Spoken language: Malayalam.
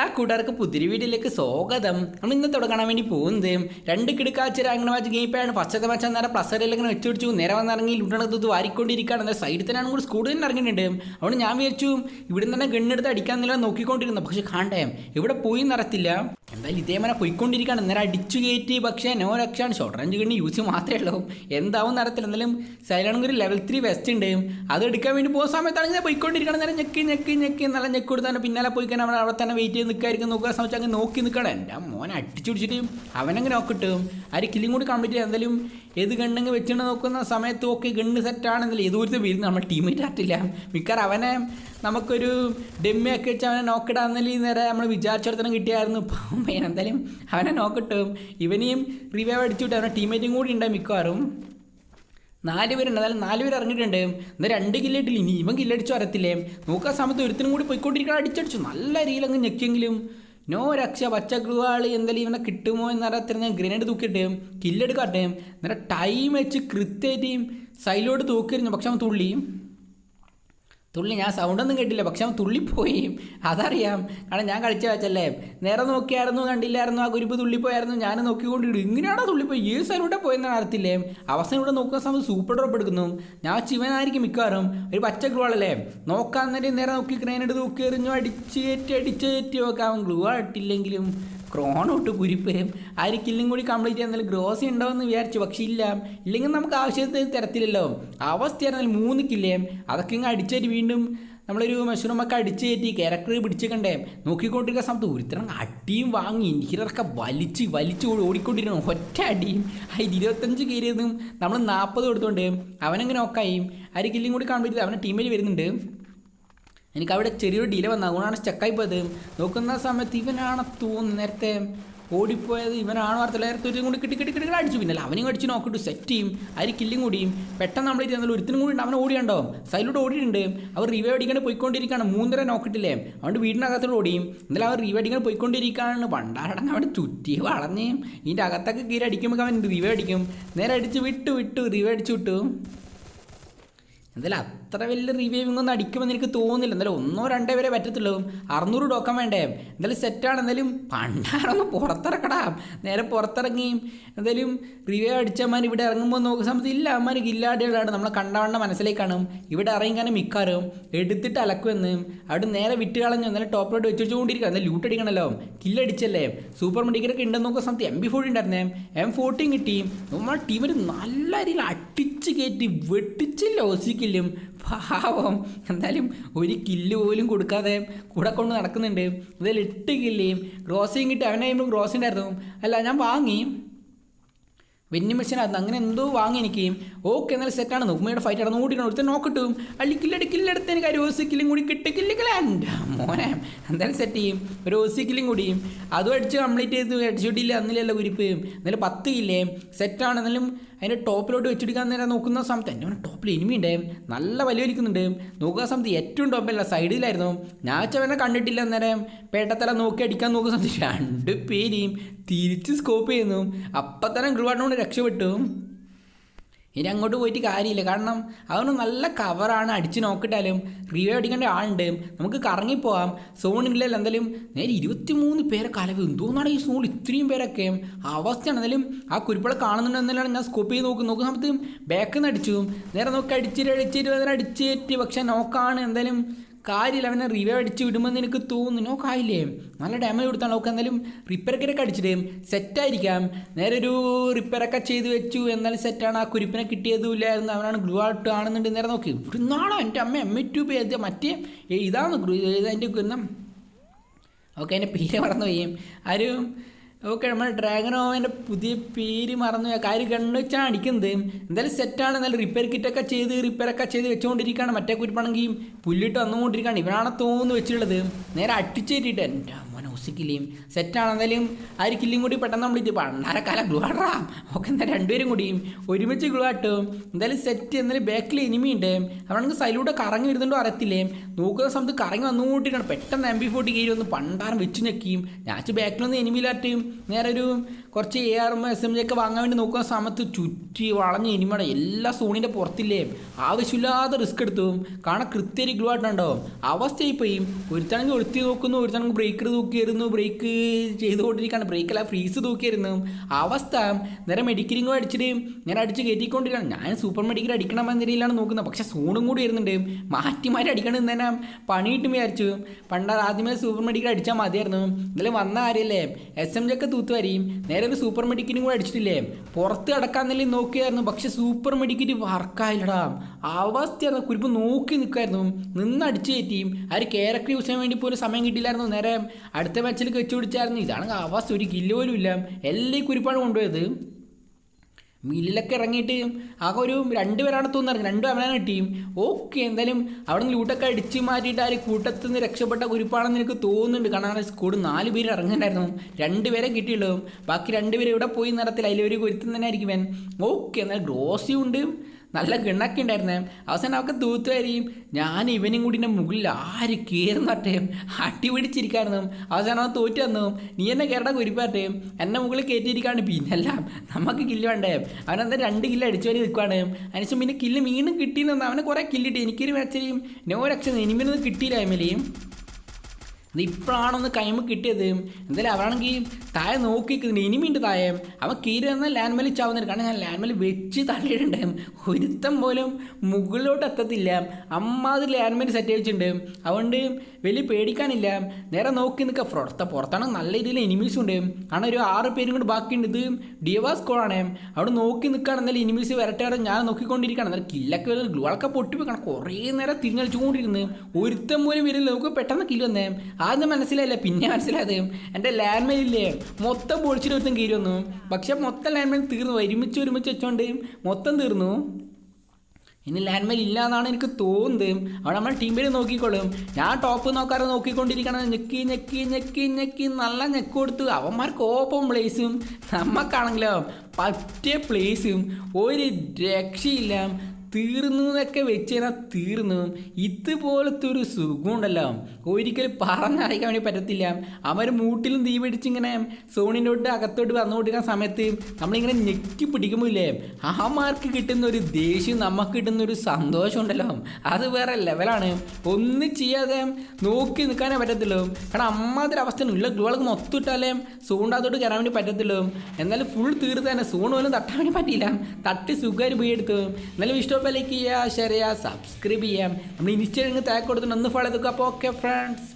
എല്ലാ കൂട്ടുകാർക്കും പുതിരി വീഡിയോയിലേക്ക് സ്വാഗതം. നമ്മൾ ഇന്ന് തുടങ്ങാൻ വേണ്ടി പോകുന്നത് രണ്ട് കിടക്കാച്ചിര അങ്ങനെ വാച്ച് ഗെയിം ആണ്. ഫസ്റ്റത്തെ മാച്ച് അന്നേരം പ്ലസ് ഇങ്ങനെ വെച്ച് പിടിച്ചു നേരെ വന്നിറങ്ങി ലൂട്ടണത് ഇത് വാരിക്കൊണ്ടിരിക്കുകയാണ്. അന്നേരം സൈഡിൽ തന്നെയാണ് കൂടി സ്കൂളിൽ തന്നെ ഇറങ്ങിയിട്ടുണ്ട്. അതുകൊണ്ട് ഞാൻ വിചാരിച്ചു ഇവിടെ നിന്ന് തന്നെ ഗണ്ണെടുത്ത് അടിക്കാന്നില്ല നോക്കിക്കൊണ്ടിരുന്നു. പക്ഷെ കാണണ്ടേ ഇവിടെ പോയി നടത്തില്ല എന്തായാലും ഇതേപോലെ പോയിക്കൊണ്ടിരിക്കുകയാണ്. നേരെ അടിച്ചു കയറ്റി പക്ഷേ നോ രക്ഷാണ് ഷോർട്ട് റേഞ്ച് ഗണ്ണി യൂസ് മാത്രമേ ഉള്ളൂ. എന്താവും നടത്തില്ല എന്തായാലും സൈലാണെങ്കിൽ ഒരു ലെവൽ ത്രീ വെസ്റ്റ് ഉണ്ട്. അത് എടുക്കാൻ വേണ്ടി പോകുന്ന സമയത്താണ് ഞാൻ പോയിക്കൊണ്ടിരിക്കണം നേരെ ഞെക്കി ഞെക്കി ഞെക്കി നല്ല ഞെക്കി കൊടുത്താണ് പിന്നാലെ പോയി കഴിഞ്ഞാൽ അവിടെ തന്നെ വെയിറ്റ് ചെയ്ത് നിൽക്കായിരിക്കും നോക്കുക. സമയത്ത് അങ്ങ് നോക്കി നിൽക്കണം എന്റെ മോനെ അടിച്ചു പിടിച്ചിട്ട് അവനങ്ങ് നോക്കിട്ടും ആര് കില്ലും കൂടി കംപ്ലീറ്റ് എന്തായാലും ഏത് ഗണ്ണെങ്കിൽ വെച്ചിട്ട് നോക്കുന്ന സമയത്ത് ഓക്കെ ഗണ്ണ് സെറ്റാണെന്നില്ല ഏതൊരു വരുന്നു നമ്മൾ ടീമേറ്റ് ആട്ടില്ല മിക്കവാറും അവനെ നമുക്കൊരു ഡെമ്മിയൊക്കെ വെച്ച് അവനെ നോക്കിടാന്നില്ല നേരെ നമ്മൾ വിചാരിച്ചിടത്തോളം കിട്ടിയായിരുന്നു. എന്തായാലും അവനെ നോക്കിട്ടും. ഇവനെയും റിവൈവ് അടിച്ചു വിട്ട് അവനെ ടീമേറ്റും കൂടി ഉണ്ട് മിക്കവാറും. നാല് പേരുണ്ട്. അതായത് നാല് പേര് ഇറങ്ങിയിട്ടുണ്ട്. എന്നാൽ രണ്ട് കില്ലിട്ടില്ല ഇനി ഇവൻ കില്ലടിച്ചു വരത്തില്ലേ? നോക്കാൻ സമയത്ത് ഒരുത്തിനും കൂടി പോയിക്കൊണ്ടിരിക്കണം അടിച്ചടിച്ചു. നല്ല രീതിയിൽ അങ്ങ് ഞെക്കിയെങ്കിലും. നോ രക്ഷ പച്ച ഗ്ലൂവാൾ എന്തായാലും ഇവനെ കിട്ടുമോ എന്നറിയത്തിരുന്ന ഗ്രനേഡ് തൂക്കിയിട്ട് കില്ലെടുക്കാട്ടെ എന്നിട്ട് ടൈം വെച്ച് കൃത്യമായിട്ട് സൈലോട്ട് തൂക്കിയിരുന്നു പക്ഷെ അവൻ തുള്ളി തുള്ളി ഞാൻ സൗണ്ടൊന്നും കേട്ടില്ല പക്ഷെ അവൻ തുള്ളിപ്പോയി. അതറിയാം. കാരണം ഞാൻ കളിച്ച വെച്ചല്ലേ നേരെ നോക്കിയായിരുന്നു കണ്ടില്ലായിരുന്നു ആ കുരുപ്പ് തുള്ളിപ്പോയായിരുന്നു. ഞാൻ നോക്കിക്കൊണ്ടിരുന്നു ഇങ്ങനെയാണോ തുള്ളിപ്പോയി? ഈ സൈനൂടെ പോയെന്നാണ് അറിയത്തില്ലേ? അവസാനം ഇവിടെ നോക്കുന്ന സമയത്ത് സൂപ്പർ ഡ്രോപ്പ് എടുക്കുന്നു. ഞാൻ ശിവനായിരിക്കും മിക്കവാറും. ഒരു പച്ച ഗ്ലൂ ആളല്ലേ നോക്കാൻ നേരം നേരെ നോക്കി ക്രെയിൻ എടുത്ത് നോക്കി എറിഞ്ഞു അടിച്ച് കയറ്റി അടിച്ച് കയറ്റി നോക്കാം ഗ്ലൂ ആയിട്ടില്ലെങ്കിലും ക്രോണോട്ട് കുരിപ്പരും ആര് കില്ലും കൂടി കംപ്ലീറ്റ് ചെയ്യാൻ ഗ്രോസി ഉണ്ടാവുമെന്ന് വിചാരിച്ചു പക്ഷേ ഇല്ല. ഇല്ലെങ്കിൽ നമുക്ക് ആവശ്യത്തിന് അവസ്ഥ ആയിരുന്നാൽ മൂന്ന് കില്ലേ. അതൊക്കെ ഇങ്ങ് അടിച്ചേറ്റ് വീണ്ടും നമ്മളൊരു മഷൂറമൊക്കെ അടിച്ച് കയറ്റി ക്യാരക്ടർ പിടിച്ചിക്കണ്ടേ. നോക്കിക്കൊണ്ടിരിക്കുന്ന സമയത്ത് ഒരുത്തരം അടിയും വാങ്ങി ഇൻഹിറൊക്കെ വലിച്ച് വലിച്ച് ഓടിക്കൊണ്ടിരുന്നു ഒറ്റ അടിയും. അതിൽ ഇരുപത്തഞ്ച് കയറിയതും നമ്മൾ നാൽപ്പത് കൊടുത്തോണ്ട് അവനങ്ങനെ നോക്കായി ആര് കില്ലും കൂടി കംപ്ലീറ്റ് അവന്റെ ടീമിൽ വരുന്നുണ്ട്. എനിക്ക് അവിടെ ചെറിയൊരു ഡിലേ വന്നു. അതുകൊണ്ടാണ് സ്റ്റക്കായി പോയത്. നോക്കുന്ന സമയത്ത് ഇവനാണ് തോന്നുന്നു. നേരത്തെ ഓടിപ്പോയത് ഇവനാണ് വാർത്ത നേരത്തെ ഒരു കൂടി കിട്ടി കിട്ടി കിട്ടി അടിച്ചു. പിന്നെ അവനും അടിച്ച് നോക്കിയിട്ട് സെറ്റ് ചെയ്യും. അതിൽ കില്ലും കൂടിയും. പെട്ടെന്ന് നമ്മൾ ഇരുന്നാൽ ഒരുത്തിനും കൂടി ഉണ്ട്. അവനെ ഓടിയുണ്ടോ? സൈഡിലൂടെ ഓടിയിട്ടുണ്ട്. അവർ റിവൈവ് അടിക്കാൻ പോയിക്കൊണ്ടിരിക്കുകയാണ്. മൂന്നര നോക്കിട്ടില്ലേ അവന്റെ വീടിനകത്തോട് ഓടിയും. എന്നാലും അവർ റിവൈവ് അടിക്കാൻ പോയിക്കൊണ്ടിരിക്കുകയാണ്. പണ്ടാടങ്ങ് അവിടെ ചുറ്റി വളഞ്ഞ് ഇതിന്റെ അകത്തൊക്കെ കീരടിക്കുമ്പോൾ അവൻ റിവൈവ് അടിക്കും. നേരെ അടിച്ച് വിട്ടു വിട്ടു റിവൈവ് അടിച്ചു വിട്ടു. എന്തായാലും അത്ര വലിയ റിവൈവിംഗ് ഒന്നും അടിക്കുമെന്ന് എനിക്ക് തോന്നുന്നില്ല. എന്തായാലും ഒന്നോ രണ്ടോ വരെ പറ്റത്തുള്ളൂ. അറുന്നൂറ് ടോക്കൺ വേണ്ടേ? എന്തായാലും സെറ്റാണ് എന്തായാലും പണ്ടാറൊന്ന് പുറത്തിറക്കടാ. നേരെ പുറത്തിറങ്ങിയും എന്തായാലും റിവൈവ് അടിച്ചമാർ ഇവിടെ ഇറങ്ങുമ്പോൾ നോക്കുന്ന സമയത്ത് ഇല്ല അമ്മാർ ഗില്ലാടികളാണ്. നമ്മളെ കണ്ടവണ്ണ മനസ്സിലേക്കാണ് ഇവിടെ ഇറങ്ങിക്കാനും മിക്കാറും. എടുത്തിട്ട് അലക്കുമെന്ന്. അവിടെ നേരെ വിറ്റ് കളഞ്ഞു എന്നാലും ടോപ്പിലോട്ട് വെച്ച് വെച്ചുകൊണ്ടിരിക്കുക എന്നാൽ ലൂട്ട് അടിക്കണമല്ലോ കില്ലടിച്ചല്ലേ സൂപ്പർ മെഡിക്കലൊക്കെ ഉണ്ടെന്ന് നോക്കുന്ന സമയത്ത് എം ബി ഫോർട്ടി ഉണ്ടായിരുന്നേ. എം ഫോർട്ടിയും കിട്ടി. നമ്മൾ ടീമിൽ നല്ല രീതിയിൽ അടിച്ച് കയറ്റി വെട്ടിച്ചില്ല ഒസിക്കില്ലും പാവം. എന്തായാലും ഒരു കില്ല് പോലും കൊടുക്കാതെ കൂടെ കൊണ്ട് നടക്കുന്നുണ്ട്. ഇതിൽ എട്ട് കില്ലേയും ഗ്രോസിങ് കിട്ടി അവനായിരുന്നു ഗ്രോസ് ആയിരുന്നു അല്ല ഞാൻ വാങ്ങി. വെന്നി മെഷീനകത്ത് അങ്ങനെ എന്തോ വാങ്ങി എനിക്ക്. ഓക്കെ എന്നാൽ സെറ്റാണ് ഉമ്മയുടെ ഫൈറ്റ് അടന്ന് ഓടിക്കണം ഒരുത്തൻ നോക്കിട്ടും. അള്ളി കില്ലടി കില്ലെടുത്ത് എനിക്ക് ഒരു ഓസി കില്ലും കൂടി കിട്ടി. കില്ലിക്കല എന്റെ മോനെ എന്തായാലും സെറ്റ് ചെയ്യും. ഒരു ഓസി കില്ലും കൂടിയും അതും അടിച്ച് കംപ്ലീറ്റ് ചെയ്ത് അടിച്ചുവിട്ടില്ല അന്നില്ലല്ലോ കുരിപ്പ്. എന്നാലും പത്ത് കില്ലേ. സെറ്റാണ് എന്നാലും അതിന്റെ ടോപ്പിലോട്ട് വെച്ചിടിക്കാൻ നേരം നോക്കുന്ന സമയത്ത് എന്റെ ടോപ്പിൽ എനിമി ഉണ്ട്. നല്ല വലിയ വലിക്കുന്നുണ്ട്. നോക്കുന്ന സമയത്ത് ഏറ്റവും ടോപ്പല്ല സൈഡിലായിരുന്നു. ഞാൻ വെച്ചവനെ കണ്ടിട്ടില്ല അന്നേരം. പേട്ടത്തല നോക്കി അടിക്കാൻ നോക്കുന്ന സമയത്ത് രണ്ട് പേരെയും തിരിച്ച് സ്കോപ്പ് ചെയ്യുന്നു. അപ്പം തന്നെ ഗ്രൂവാട്ടിനോട് രക്ഷപ്പെട്ടു. ഇനി അങ്ങോട്ട് പോയിട്ട് കാര്യമില്ല. കാരണം അവന് നല്ല കവറാണ് അടിച്ച് നോക്കിട്ടാലും റിവൈവ് അടിക്കേണ്ട ആളുണ്ട്. നമുക്ക് കറങ്ങിപ്പോവാം സോണില്ലല്ലോ എന്തായാലും നേരെ ഇരുപത്തി മൂന്ന് പേരെ കലവ് എന്തോന്നാണ് ഈ സോണിൽ ഇത്രയും പേരൊക്കെ? അവസ്ഥയാണ്. എന്തായാലും ആ കുരിപ്പളെ കാണുന്നുണ്ട് എന്നാലാണ് ഞാൻ സ്കോപ്പ് ചെയ്ത് നോക്കും. നോക്കുന്ന സമയത്ത് ബാക്കിൽ നിന്ന് അടിച്ചു. നേരെ നോക്കി അടിച്ചിട്ട് അടിച്ചിട്ട് പക്ഷേ പക്ഷെ നോക്കാണ് എന്തായാലും കാര്യമില്ല അവനെ റിവൈവ് അടിച്ച് വിടുമെന്ന് എനിക്ക് തോന്നുന്നു. നോക്കായില്ലേ നല്ല ഡാമേജ് കൊടുത്താണ്. നോക്കുക എന്തായാലും റിപ്പയറൊക്കെ അടിച്ചിട്ട് സെറ്റായിരിക്കാം നേരെ ഒരു റിപ്പയറൊക്കെ ചെയ്ത് വെച്ചു. എന്നാലും സെറ്റാണ് ആ കുരിപ്പിനെ കിട്ടിയതുമില്ലായിരുന്നു അവനാണ് ഗ്ലൂ ആട്ട് ആണെന്നുണ്ട് നേരെ നോക്കി. ഇവിടുന്നാണോ എന്റെ അമ്മ എം എ ടു പേ മറ്റേ ഇതാണ് ഗ്രൂ അതിന്റെ ഗുരുന്നം ഓക്കെ എന്റെ പേര് മറന്നു പോയി ആരും ഓക്കെ നമ്മൾ ഡ്രാഗൺ ഓവന്റെ പുതിയ പേര് മറന്നു കാര്യം കണ്ണു വെച്ചാണ് അടിക്കുന്നത്. എന്തായാലും സെറ്റാണ് എന്നാലും റിപ്പയർ കിറ്റൊക്കെ ചെയ്ത് റിപ്പയറൊക്കെ ചെയ്ത് വെച്ചുകൊണ്ടിരിക്കുകയാണ്. മറ്റേ കുരിപ്പാണെങ്കിൽ പുല്ലിട്ട് വന്നുകൊണ്ടിരിക്കുകയാണ്. ഇവനാണ് തോന്നുന്നു വെച്ചിട്ടുള്ളത്. നേരെ അടിച്ചേറ്റിട്ട് എന്റെ മോനെ ഒസിക്കില്ലേയും സെറ്റാണ് എന്തായാലും ആ ഒരു കില്ലും കൂടി പെട്ടെന്ന് നമ്മളിത് പണ്ടാരക്കാല ഗ്ലുവാടാ ഓക്കെ എന്താ രണ്ടുപേരും കൂടിയും ഒരുമിച്ച് ഗ്ലുവാട്ടും എന്തായാലും സെറ്റ് എന്നാലും ബാക്കിൽ എനിമി ഉണ്ട്. അവനക്ക് സൈലൂടെ കറങ്ങി വരുന്നുണ്ടോ അറിയത്തില്ലേ? നോക്കുന്ന സമയത്ത് കറങ്ങി വന്നുകൊണ്ടിരിക്കണം പെട്ടെന്ന് എം ബി ഫോർട്ടി കയറി ഒന്ന് പണ്ടാരം വെച്ച് ഞെക്കിയും. ഞാൻ ബാക്കിലൊന്ന് എനിമിയിലാട്ടും നേരെ ഒരു കുറച്ച് A R M S M G ഒക്കെ വാങ്ങാൻ വേണ്ടി നോക്കുന്ന സമയത്ത് ചുറ്റി വളഞ്ഞ് എനിമയുടെ എല്ലാ സോണിന്റെ പുറത്തില്ലേ? ആവശ്യമില്ലാതെ റിസ്ക് എടുത്തു. കാണാൻ കൃത്യരി ഗ്ലൂ ആയിട്ടുണ്ടോ അവസ്ഥയായി പോയി. ഒരുത്താണെങ്കിൽ ഒഴുത്തി നോക്കുന്നു ഒരുത്തണെങ്കിൽ ബ്രേക്കർ തൂക്കി. കയറുന്നു ബ്രേക്ക് ചെയ്തുകൊണ്ടിരിക്കുകയാണ് ബ്രേക്കല്ല ഫ്രീസ് തൂക്കിയിരുന്നു. അവസ്ഥ നേരെ മെഡിക്കലിങ്ങോ അടിച്ചിട്ട് ഞാൻ അടിച്ച് കയറ്റിക്കൊണ്ടിരിക്കുകയാണ്. ഞാൻ സൂപ്പർ മെഡിക്കൽ അടിക്കണമെന്ന രീതിയിലാണ് നോക്കുന്നത്. പക്ഷേ സൂണും കൂടി വരുന്നുണ്ട്. മാറ്റി മാറ്റി അടിക്കണം തന്നെ പണി കിട്ടും വിചാരിച്ചു. പണ്ട് ആദ്യമേ സൂപ്പർ മെഡിക്കൽ അടിച്ചാൽ മതിയായിരുന്നു. ഇന്നലെ വന്ന കാര്യമല്ലേ എസ് എം ജൊക്കെ തൂത്ത് വരിയും നേരെ ഒരു സൂപ്പർ മെഡിക്കലും കൂടെ അടിച്ചിട്ടില്ലേ? പുറത്ത് കിടക്കാന്നല്ലേ നോക്കിയായിരുന്നു. പക്ഷേ സൂപ്പർ മെഡിക്കറ്റ് വർക്കായില്ലടാ അവസ്ഥയായിരുന്നു. കുരിപ്പ് നോക്കി നിൽക്കുമായിരുന്നു നിന്ന് അടിച്ച് കയറ്റിയും ഒരു ക്യാരക്ടർ യൂസ് ചെയ്യാൻ വേണ്ടി പോലും സമയം കിട്ടിയില്ലായിരുന്നു. നേരെ അടുത്ത മാച്ചിൽ കെച്ചു പിടിച്ചായിരുന്നു. ഇതാണ് അവസ്ഥ ഒരു കില്ല് പോലും ഇല്ല. എല്ലാം കുരിപ്പാണ് കൊണ്ടുപോയത്. മില്ലിലൊക്കെ ഇറങ്ങിയിട്ട് ആകെ ഒരു രണ്ട് പേരാണ് തോന്നുന്നത്. രണ്ട് അവനാണ് ടീം ഓക്കെ എന്തായാലും അവിടെ നിന്ന് ലൂട്ടൊക്കെ അടിച്ച് മാറ്റിയിട്ട് ആ ഒരു കൂട്ടത്തിൽ നിന്ന് രക്ഷപ്പെട്ട കുരിപ്പാണെന്ന് എനിക്ക് തോന്നുന്നുണ്ട്. കാരണം സ്കൂട് നാല് പേര് ഇറങ്ങുന്നുണ്ടായിരുന്നു. രണ്ട് പേരെ കിട്ടിയുള്ളൂ ബാക്കി രണ്ട് പേര് ഇവിടെ പോയി നടത്തില്ല അതിലൊരു കുരുത്തം തന്നെ ആയിരിക്കും ഓക്കെ എന്നാൽ ഗ്രോസിയും ഉണ്ട്. നല്ല കിണക്കി ഉണ്ടായിരുന്നേ. അവസാനം അവർക്ക് തൂത്തുവരിയും ഞാൻ ഇവനും കൂടി എന്റെ മുകളിൽ ആര് കയറുന്നട്ടെ അടി പിടിച്ചിരിക്കായിരുന്നു. അവസാനം അവൻ തോറ്റു വന്നു. നീ എന്നെ കയറട കുരുപ്പാട്ടേം. എന്നെ മുകളിൽ കയറ്റിയിരിക്കാണ്. പിന്നെല്ലാം നമുക്ക് കില്ല് വേണ്ടേ? അവനെന്താ രണ്ട് കില്ല് അടിച്ചു വരി നിൽക്കുവാണ്. അതിനുശേഷം പിന്നെ കില്ല് വീണ്ടും കിട്ടിയെന്ന് അവനെ കുറേ കില്ലിട്ട് എനിക്കൊരു മാച്ചയും നോ രക്ഷ എനിമിനൊന്നും കിട്ടിയില്ല എമ്മലെയും ഇത് ഇപ്പോഴാണൊന്ന് കൈമ കിട്ടിയത്. എന്തായാലും അവരാണെങ്കിൽ താഴെ നോക്കി നിൽക്കുന്നുണ്ട് ഇനിമിണ്ട് താഴെ. അവൻ കീരി വന്ന ലാൻഡ് മലി ചാവുന്നുണ്ട്. കാരണം ഞാൻ ലാൻഡ് മലി വെച്ച് തള്ളിയിട്ടുണ്ട് ഒരുത്തം പോലും മുകളിലോട്ട് എത്തത്തില്ല. അമ്മാതിരി ലാൻഡ് മലി സെറ്റ് വെച്ചിട്ടുണ്ട് അതുകൊണ്ട് വലിയ പേടിക്കാനില്ല. നേരെ നോക്കി നിൽക്കുക പുറത്തെ പുറത്താണ് നല്ല രീതിയിൽ എനിമീസ് ഉണ്ട്. കാരണം ഒരു ആറ് പേരും കൂടി ബാക്കിയുണ്ട്. ഇത് ഡിയവാ കോളാണ് അവിടെ നോക്കി നിൽക്കുകയാണ്. എന്നാലും എനിമീസ് വരട്ടെ ഞാൻ നോക്കിക്കൊണ്ടിരിക്കുകയാണ്. എന്നാൽ കില്ലൊക്കെ വരുന്നത് ഗ്ലുവളൊക്കെ പൊട്ടിപ്പോയി. കുറേ നേരം തിരിഞ്ഞടിച്ചുകൊണ്ടിരിക്കുന്നത് ഒരുത്തം പോലും വരില്ല നമുക്ക് പെട്ടെന്ന് കില്ല് വന്നേ. ആദ്യം മനസ്സിലായില്ല? പിന്നെ മനസ്സിലായത്? എന്റെ ലാൻഡ് മെയിലില്ലേ മൊത്തം പൊളിച്ചിട്ട് ഒരുത്തം കീരി വന്നു. പക്ഷെ മൊത്തം ലാൻഡ് മെയിൻ തീർന്നു. ഒരുമിച്ച് ഒരുമിച്ച് വെച്ചോണ്ട് മൊത്തം തീർന്നു. ഇനി ലാൻഡ് മെയിൽ ഇല്ല എന്നാണ് എനിക്ക് തോന്നുന്നത്. അവിടെ നമ്മൾ ടീം പേര് നോക്കിക്കോളും. ഞാൻ ടോപ്പ് നോക്കാതെ നോക്കിക്കൊണ്ടിരിക്കണം ഞെക്കി ഞെക്കി ഞെക്കി ഞെക്കി നല്ല ഞെക്ക് കൊടുത്തു. അവന്മാർക്ക് ഓപ്പൺ പ്ലേസും നമുക്കാണെങ്കിലോ പറ്റിയ പ്ലേസും ഒരു രക്ഷയില്ല. തീർന്നു എന്നൊക്കെ വെച്ച് കഴിഞ്ഞാൽ തീർന്നു. ഇതുപോലത്തെ ഒരു സുഖമുണ്ടല്ലോ. ഒരിക്കലും പറഞ്ഞറിയിക്കാൻ വേണ്ടി പറ്റത്തില്ല. അവർ മൂട്ടിലും തീ പിടിച്ച് ഇങ്ങനെ സോണിന്റെ തൊട്ട് അകത്തോട്ട് വന്നുകൊണ്ടിരിക്കുന്ന സമയത്ത് നമ്മളിങ്ങനെ ഞെക്കി പിടിക്കുമ്പോൾ ഇല്ലേ അഹമാർക്ക് കിട്ടുന്ന ഒരു ദേഷ്യം നമുക്ക് കിട്ടുന്ന ഒരു സന്തോഷം ഉണ്ടല്ലോ അത് വേറെ ലെവലാണ് ഒന്നും ചെയ്യാതെ നോക്കി നിൽക്കാനേ പറ്റത്തുള്ളൂ. കാരണം അമ്മാതിരി അവസ്ഥ ഉള്ള ഗ്ലോളൊക്കെ മൊത്തം ഇട്ടാലേ സോണിന്റെ അകത്തോട്ട് കയറാൻ വേണ്ടി പറ്റത്തുള്ളൂ. എന്നാലും ഫുൾ തീർത്ത് തന്നെ സോൺ പോലും തട്ടാൻ വേണ്ടി പറ്റിയില്ല. തട്ടി സുഖമായിട്ട് പോയി എടുത്തു എന്നാലും ഇഷ്ടം ലൈക്ക് ചെയ്യുക ഷെയർ ചെയ്യുക സബ്സ്ക്രൈബ് ചെയ്യാം. നമ്മൾ ഇൻസ്റ്റാഗ്രാമിൽ താഴെ കൊടുത്തിട്ട് ഒന്ന് ഫോളോ എടുക്കുക അപ്പോൾ ഓക്കെ ഫ്രണ്ട്സ്